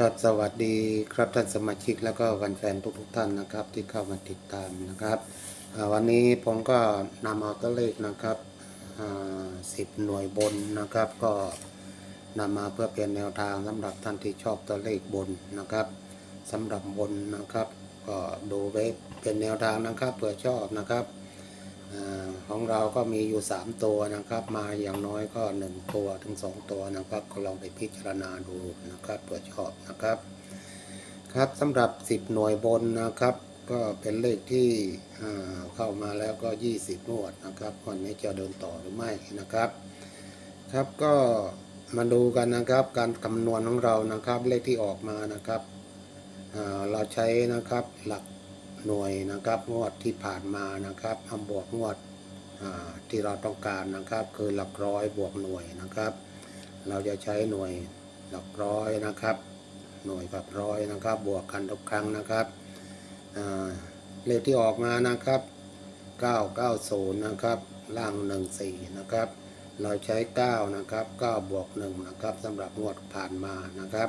ครับสวัสดีครับท่านสมาชิกแล้วก็แฟนๆทุกๆท่านนะครับที่เข้ามาติดตามนะครับวันนี้ผมก็นำเอาตัวเลขนะครับสิบหน่วยบนนะครับ ก็นำมาเพื่อเป็นแนวทางสำหรับท่านที่ชอบตัวเลขบนนะครับสำหรับบนนะครับ ก็ดูไว้เป็นแนวทางนะครับเผื่อชอบนะครับ ของเราก็มีอยู่ 3 ตัวนะครับ มาอย่างน้อยก็ 1 ตัวถึง 2 ตัวนะครับ ก็ลองไปพิจารณาดูนะครับเผื่อชอบนะครับ ครับสำหรับ 10 หน่วยบนนะครับ ก็เป็นเลขที่เข้ามาแล้วก็ 20งวดนะครับวันนี้จะเดินต่อหรือไม่นะครับ ครับก็มาดูกันนะครับ การคำนวณของเรานะครับ เลขที่ออกมานะครับเราใช้นะครับหลัก หน่วยนะครับงวดที่ผ่านมานะครับทำบวกงวดที่เราต้องการนะครับคือหลักร้อยบวกหน่วยนะครับ เราจะใช้หน่วยหลักร้อยนะครับ หน่วยกับร้อยนะครับ บวกกันทุกครั้งนะครับเลขที่ออกมานะครับ 990 นะครับล่าง 14 นะครับ เราใช้ 9 นะครับ 9 บวก 1 นะครับสำหรับงวดผ่านมานะครับ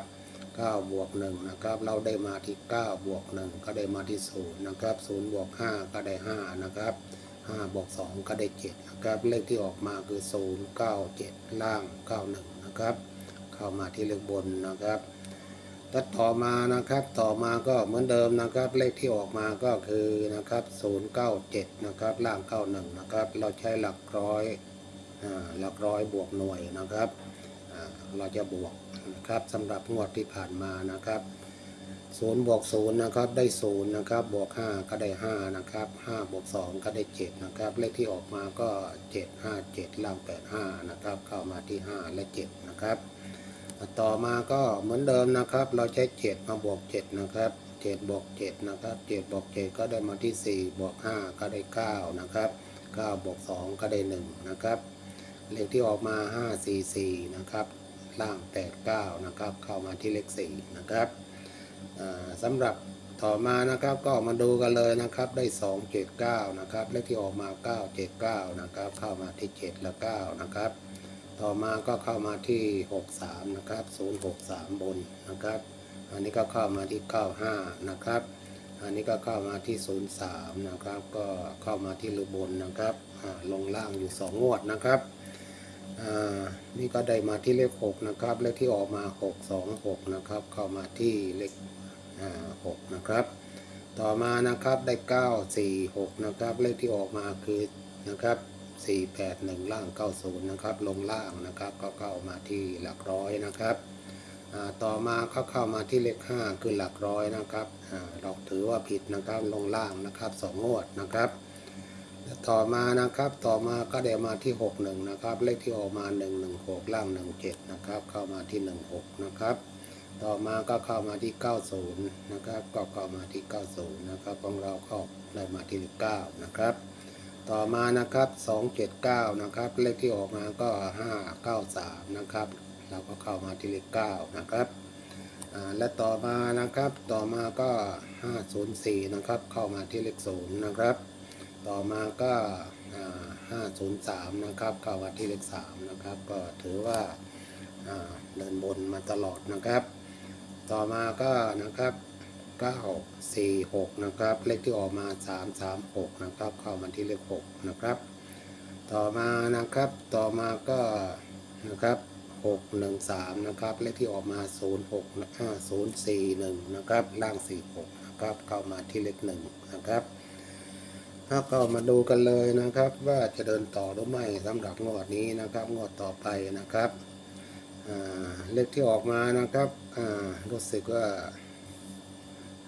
9บวก1นะครับเราได้มาที่9บวก1ก็ได้มาที่0นะครับ0บวก5ก็ได้5นะครับ5บวก2ก็ได้7นะครับเลขที่ออกมาคือ 0 9 7 ล่าง 91 นะครับ เข้ามาที่เลขบนนะครับถ้าต่อมานะครับต่อมาก็เหมือนเดิมนะครับ เลขที่ออกมาก็คือนะครับ 097 นะครับล่าง 91 นะครับ เราใช้หลักร้อยหลักร้อยบวกหน่วยนะครับ เราจะบวกนะครับสำหรับงวดที่ผ่านมานะครับ0บวก0นะครับได้0นะครับบวก5ก็ได้5นะครับ5บวก2ก็ได้7นะครับเลขที่ออกมาก็7 5 7ล่าง85นะครับเข้ามาที่5และ7นะครับต่อมาก็เหมือนเดิมนะครับเราใช้เจ็ดมาบวกเจ็ดนะครับเจ็ดบวกเจ็ดนะครับเจ็ดบวกเจ็ดก็ได้มาที่สี่บวกห้าก็ได้เก้านะครับเก้าบวกสองก็ได้หนึ่งนะครับ เลขที่ออกมาห้าสี่สี่นะครับ ล่างแปดเก้านะครับ เข้ามาที่เลขสี่นะครับสำหรับต่อมานะครับก็มาดูกันเลยนะครับได้สองเจ็ดเก้านะครับเลขที่ออกมาเก้าเจ็ดเก้านะครับ เข้ามาที่เจ็ดและเก้านะครับ ต่อมาก็เข้ามาที่ 63 นะครับ 063 บนนะครับ อันนี้ก็เข้ามาที่ 95 นะครับอันนี้ก็เข้ามาที่ 03 นะครับ ก็เข้ามาที่ลือบนนะครับลงล่างอยู่ 2 งวดนะครับ อ่านี่ก็ได้มาที่เลข6นะครับเลขที่ออกมา626นะครับ เข้ามาที่เลขอ่า6นะครับ ต่อมานะครับได้946นะครับ เลขที่ออกมาคือนะครับ481ล่าง90นะครับ ลงล่างนะครับ ก็เข้ามาที่หลักร้อยนะครับต่อมาก็เข้ามาที่เลข5คือหลักร้อยนะครับเราถือว่าผิดนะครับลงล่างนะครับสองงวดนะครับ ต่อมานะครับต่อมาก็ได้มาที่ 61 นะครับ เลขที่ออกมา 116 ล่าง 17 นะครับ เข้ามาที่ 16 นะครับ ต่อมาก็เข้ามาที่ 90 นะครับ ก็เข้ามาที่ 90 นะครับของเราเข้าได้มาที่เลข9นะครับ ต่อมานะครับ 279 นะครับ เลขที่ออกมาก็ 593 นะครับ เราก็เข้ามาที่เลข9นะครับและต่อมานะครับต่อมาก็ 504 นะครับ เข้ามาที่เลข 0 นะครับ ต่อมาก็อ่า503นะครับเข้ามาที่เลข3นะครับ ก็ถือว่าเดินบนมาตลอดนะครับ ต่อมาก็นะครับ946นะครับ เลขที่ออกมา336นะครับ เข้ามาที่เลข6นะครับ ต่อมานะครับ ต่อมาก็นะครับ613นะครับ เลขที่ออกมา06นะอ่า041นะครับ ล่าง46นะครับ เข้ามาที่เลข1นะครับ ถ้าก็มาดูกันเลยนะครับ ว่าจะเดินต่อหรือไม่สำหรับงวดนี้นะครับงวดต่อไปนะครับเลขที่ออกมานะครับรู้สึกว่า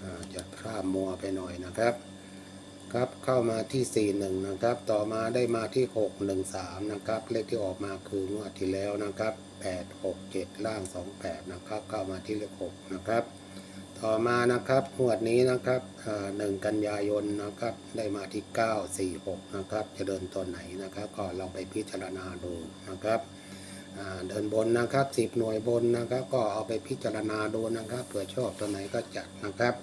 อ่าจะข้ามมัวไปหน่อยนะครับ ครับเข้ามาที่ 41 นะครับ ต่อมาได้มาที่ 613 นะครับ เลขที่ออกมาคืองวดที่แล้วนะครับ 867 ล่าง 28 นะครับ เข้ามาที่เลข 6 นะครับ ต่อมานะครับงวดนี้นะครับอ่า1กันยายนนะครับ ได้มาที่ 946 นะครับ จะเดินตัวไหนนะครับ ก็ลองไปพิจารณาดูนะครับเดินบนนะครับ 10 หน่วยบนนะครับ ก็เอาไปพิจารณาดูนะครับเผื่อชอบตัวไหนก็จัดนะครับ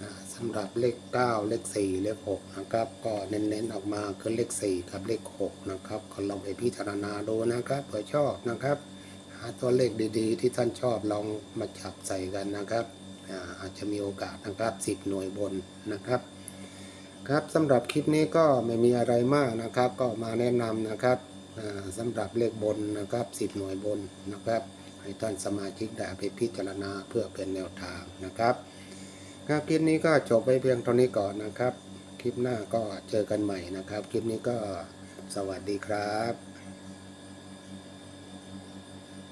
อ่าสำหรับเลข 9 เลข 4 เลข 6 นะครับ ก็เน้นๆออกมาคือเลข 4 กับเลข 6 นะครับก็ลองไปพิจารณาดูนะครับเผื่อชอบนะครับ หาตัวเลขดีๆ ที่ท่านชอบลองมาจับใส่กันนะครับ อาจจะมีโอกาสนะครับสิบหน่วยบนนะครับครับสำหรับคลิปนี้ก็ไม่มีอะไรมากนะครับ ก็มาแนะนำนะครับอ่าสำหรับเลขบนนะครับสิบหน่วยบนนะครับ ให้ท่านสมาชิกได้ไปพิจารณาเพื่อเป็นแนวทางนะครับครับคลิปนี้ก็จบไปเพียงเท่านี้ก่อนนะครับ คลิปหน้าก็เจอกันใหม่นะครับ คลิปนี้ก็สวัสดีครับ